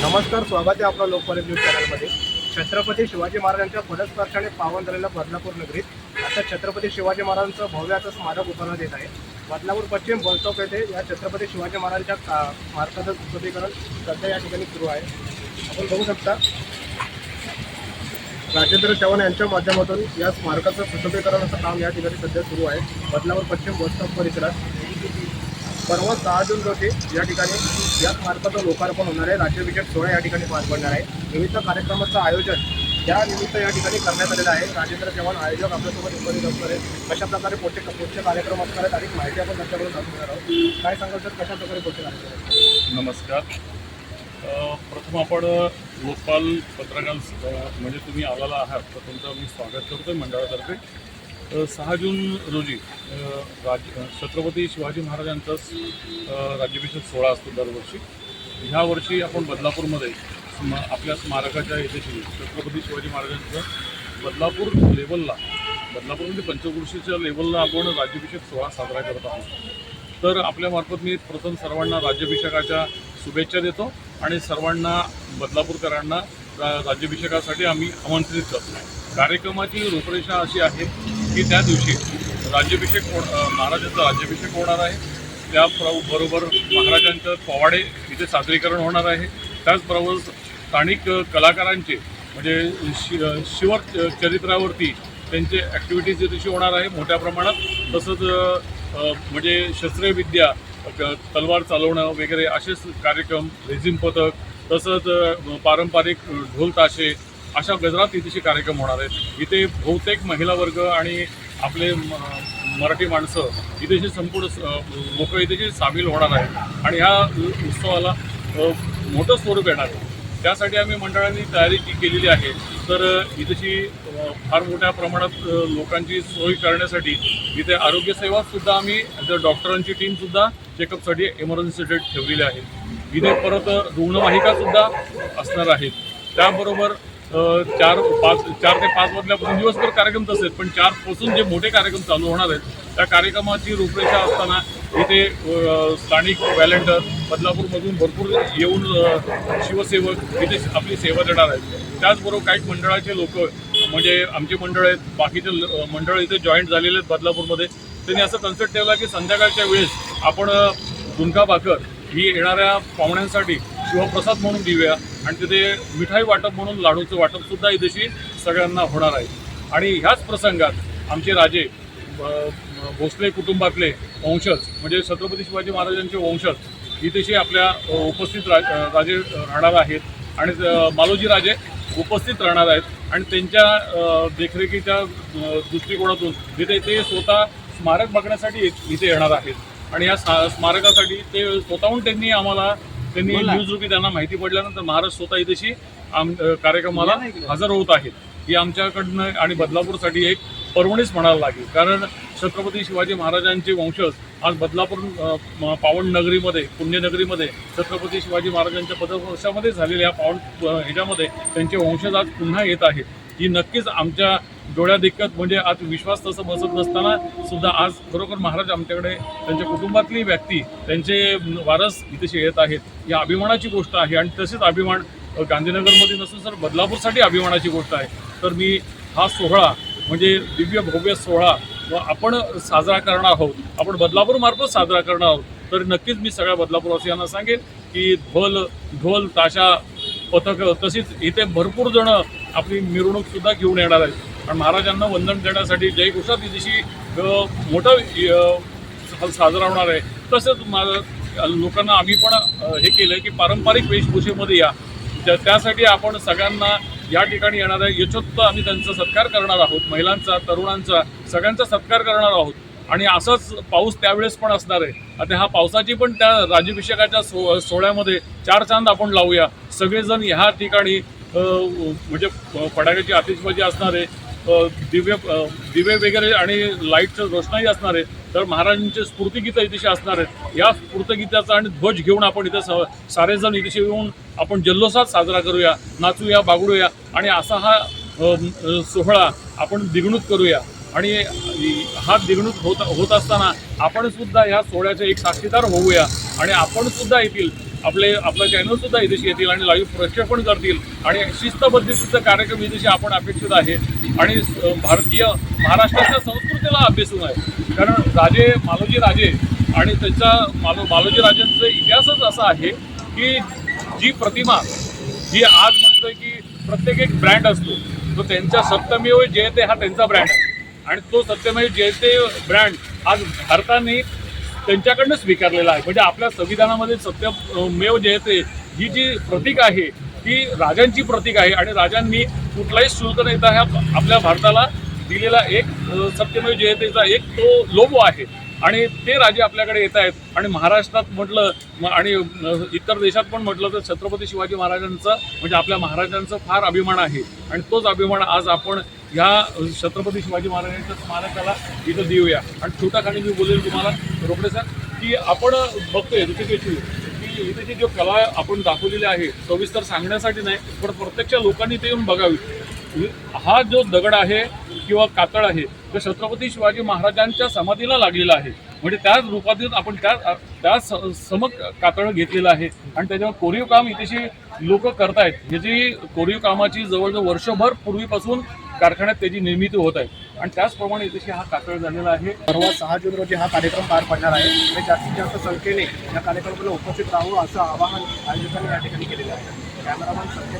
नमस्कार स्वागत आहे आपलं लोकपाल न्यूज चॅनलमध्ये. छत्रपती शिवाजी महाराजांच्या पदस्पर्शाने पावन झालेल्या बदलापूर नगरीत आता छत्रपती शिवाजी महाराजांचं भव्याचं स्मारक उभारण्यात येत आहे. बदलापूर पश्चिम बलचौक येथे या छत्रपती शिवाजी महाराजांच्या का स्मारकाचं सुशोभीकरण सध्या या ठिकाणी सुरू आहे. आपण बघू शकता राजेंद्र चव्हाण यांच्या माध्यमातून या स्मारकाचं सुशोभीकरणाचं काम या ठिकाणी सध्या सुरू आहे. बदलापूर पश्चिम बसस्टॉप परिसरात परवा सहा जून रोजी या ठिकाणी या स्मारकाचं लोकार्पण होणार आहे. राज्याभिषेक सोहळा या ठिकाणी पार पडणार आहे. विविध कार्यक्रमाचं आयोजन या निमित्त या ठिकाणी करण्यात आलेलं आहे. राजेंद्र चव्हाण आयोजक आपल्यासोबत उपस्थित असणार आहेत. कशा प्रकारे पुढचे पुढचे कार्यक्रम असणार आहेत अधिक माहिती आपण त्यांच्याकडून जाणून घेणार आहोत. काय सांगाल सर? कशा प्रकारे पुढचे कार्यक्रम नमस्कार. प्रथम आपण लोकपाल पत्रकार म्हणजे तुम्ही आलेला आहात तर तुमचं मी स्वागत करतो मंडळातर्फे. सहा जून रोजी राज छत्रपती शिवाजी महाराजांचा राज्याभिषेक सोहळा असतो दरवर्षी. ह्या वर्षी आपण बदलापूरमध्ये स्म आपल्या स्मारकाच्या येथेशी छत्रपती शिवाजी महाराजांचं बदलापूर लेवलला बदलापूर म्हणजे पंचकृषीच्या लेवलला आपण राज्याभिषेक सोहळा साजरा करत आहोत. तर आपल्यामार्फत मी प्रथम सर्वांना राज्याभिषेकाच्या शुभेच्छा देतो आणि सर्वांना बदलापूरकरांना रा- राज्याभिषेकासाठी आम्ही आमंत्रित करतो. कार्यक्रमाची रूपरेषा अशी आहे की त्या दिवशी राज्याभिषेक हो महाराजांचा राज्याभिषेक होणार आहे. त्याबरोबर बरोबर महाराजांचं पवाडे इथे सादरीकरण होणार आहे. त्याचबरोबर स्थानिक कलाकारांचे म्हणजे शि शिव चरित्रावरती त्यांचे ॲक्टिव्हिटीज दिवशी होणार आहे. मोठ्या प्रमाणात तसंच म्हणजे शस्त्रविद्या क- तलवार चालवणं वगैरे असेच कार्यक्रम रेझिम पथक तसंच पारंपरिक ढोल ताशे अशा गजरात इथेशी कार्यक्रम होणार आहेत. इथे बहुतेक महिला वर्ग आणि आपले म- मराठी माणसं इथेशी संपूर्ण स- अ, लोक सामील होणार आहेत. आणि ह्या उत्सवाला मोठं स्वरूप येणार आहे. त्यासाठी आम्ही मंडळांनी तयारी जी केलेली आहे. तर इथेशी फार मोठ्या प्रमाणात लोकांची सोय करण्यासाठी इथे आरोग्यसेवासुद्धा आम्ही डॉक्टरांची टीमसुद्धा चेकअपसाठी इमर्जन्सी डेट ठेवलेली आहे. इथे परत रुग्णवाहिकासुद्धा असणार आहेत. त्याबरोबर चार पाच चार ते पाच वाजल्यापासून दिवसभर कार्यक्रम तसेच पण चारपासून जे मोठे कार्यक्रम चालू होणार आहेत त्या कार्यक्रमाची रूपरेषा असताना इथे स्थानिक व्हॅलेंटर बदलापूरमधून भरपूर येऊन शिवसेवक इथे आपली सेवा देणार आहेत. त्याचबरोबर काही मंडळाचे लोक म्हणजे आमचे मंडळ आहेत बाकीचे ल- मंडळ इथे जॉईंट झालेले आहेत बदलापूरमध्ये. त्यांनी असं कन्सेप्ट ठेवला की संध्याकाळच्या वेळेस आपण अ, झुणका भाकर ही येणाऱ्या पाहुण्यांसाठी शिवप्रसाद म्हणून देऊया. आणि तिथे मिठाई वाटप म्हणून लाडूचं वाटप सुद्धा इथेशी सगळ्यांना होणार आहे. आणि ह्याच प्रसंगात आमचे राजे भोसले कुटुंबातले वंशज म्हणजे छत्रपती शिवाजी महाराजांचे वंशज इथेशी आपल्या उपस्थित रा राजे राहणार आहेत. आणि मालोजी राजे उपस्थित राहणार आहेत. आणि त्यांच्या देखरेखीच्या दृष्टिकोनातून तिथे ते स्वतः स्मारक बघण्यासाठी इथे येणार आहेत. आणि या सा- स्मारकासाठी ते स्वतःहून त्यांनी आम्हाला त्यांनी न्यूज रूपी त्यांना माहिती पडल्यानंतर महाराज स्वतः इथेशी आम कार्यक्रमाला हजर होत आहेत. ही आमच्याकडनं आणि बदलापूरसाठी एक पर्वणीच म्हणायला लागेल. कारण छत्रपती शिवाजी महाराजांचे वंशज आज बदलापूर पावन नगरीमध्ये पुण्यनगरीमध्ये छत्रपती शिवाजी महाराजांच्या पदवर्षामध्ये झालेल्या पावन ह्याच्यामध्ये त्यांचे वंशज आज पुन्हा येत आहेत. ही नक्कीच आमच्या डोळ्या दिक्कत म्हणजे आज विश्वास तसं बसत नसताना सुद्धा आज खरोखर महाराज आमच्याकडे त्यांच्या कुटुंबातली व्यक्ती त्यांचे वारस इथे येत आहेत. या अभिमानाची गोष्ट आहे आणि तसेच अभिमान गांधीनगरमध्ये नसून सर बदलापूरसाठी अभिमानाची गोष्ट आहे. तर मी हा सोहळा म्हणजे दिव्य भव्य सोहळा व आपण साजरा करणार आहोत आपण बदलापूरमार्फत साजरा करणार आहोत तर नक्कीच मी सगळ्या बदलापूरवासियांना सांगेन की ढोल ढोल ताशा पथकं तसेच इथे भरपूर जण आपली मिरवणूकसुद्धा घेऊन येणार आहेत. आणि महाराजांना वंदन देण्यासाठी जय घोषा दिवशी मोठं साजरा होणार आहे तसंच मा- लोकांना आम्ही पण हे केलं की पारंपरिक वेशभूषेमध्ये या. त्या- त्यासाठी आपण सगळ्यांना या ठिकाणी येणार आहे. यशोत्त आम्ही त्यांचा सत्कार करणार आहोत महिलांचा तरुणांचा सगळ्यांचा सत्कार करणार आहोत. आणि असंच पाऊस त्यावेळेस पण असणार आहे. आता हा पावसाची पण त्या राज्याभिषेकाच्या सो सोहळ्यामध्ये चार चांद आपण लावूया. सगळेजण ह्या ठिकाणी म्हणजे फटाक्याची आतिषबाजी असणार आहे. दिव्य दिवे वगैरे आणि लाईटचं रोषणाई असणार आहे तर महाराजांचे स्फूर्तिगीतं इथे असणार आहेत. या स्फूर्तगीताचा आणि ध्वज घेऊन आपण इथे स सारेजण इथे येऊन आपण जल्लोषात साजरा करूया नाचूया बागडूया आणि असा हा सोहळा आपण द्विगुणित करूया. आणि हा द्विगुणित होत होत असताना आपणसुद्धा ह्या सोहळ्याचे एक साक्षीदार होऊया आणि आपणसुद्धा येथील आपले आपलं चॅनलसुद्धा इथेशी येतील आणि लाईव्ह प्रक्षेपण करतील. आणि शिस्तबद्धतेचा कार्यक्रम इथेशी आपण अपेक्षित आहे. आणि भारतीय महाराष्ट्राच्या संस्कृतीला अभ्यासून आहे. कारण राजे मालोजी राजे आणि त्यांचा मालो मालोजी राजांचा इतिहासच असा आहे की जी प्रतिमा जी आज म्हटलं की प्रत्येक एक ब्रँड असतो. तो त्यांचा सत्यमेव जयते हा त्यांचा ब्रँड आहे. आणि तो सत्यमेव जयते ब्रँड आज भारताने त्यांच्याकडनं स्वीकारलेला आहे. म्हणजे आपल्या संविधानामध्ये सत्यमेव जयते ही जी प्रतीक आहे ती राजांची प्रतीक आहे आणि राजांनी कुठलाही शुल्क न येता ह्या आपल्या भारताला दिलेला एक सत्यमेव जयतेचा एक तो लोगो आहे. आणि ते राजे आपल्याकडे येत आहेत. आणि महाराष्ट्रात म्हटलं आणि इतर देशात पण म्हटलं तर छत्रपती शिवाजी महाराजांचा म्हणजे आपल्या महाराजांचा फार अभिमान आहे. आणि तोच अभिमान आज आपण ह्या छत्रपती शिवाजी महाराजांच्या स्मारकाला इथं देऊया. आणि छोटा खाणी मी बोलेल तुम्हाला रोकडे सर की आपण बघतोय ऋषिकेशची की इथे जो कला आपण दाखवलेली आहे सविस्तर सांगण्यासाठी नाही पण प्रत्यक्ष लोकांनी ते येऊन बघावी. हा जो दगड आहे किंवा कातळ आहे तो छत्रपती शिवाजी महाराजांच्या समाधीला लागलेला आहे म्हणजे त्याच रूपातील आपण त्या त्या स- समक कातळ घेतलेलं आहे आणि त्याच्यावर कोरीव काम इथेशी लोक करतायत. ह्याची कोरीव कामाची जवळजवळ वर्षभर पूर्वीपासून कारखान्यात त्याची निर्मिती होत आहे. आणि त्याचप्रमाणे तशी हा कातळ झालेला आहे. परवा सहा जून रोजी हा कार्यक्रम पार पडणार आहे. आणि जास्तीत जास्त संख्येने या कार्यक्रमाला उपस्थित राहू असं आवाहन आयोजकांनी या ठिकाणी केलेलं आहे. कॅमेरामॅन सत्य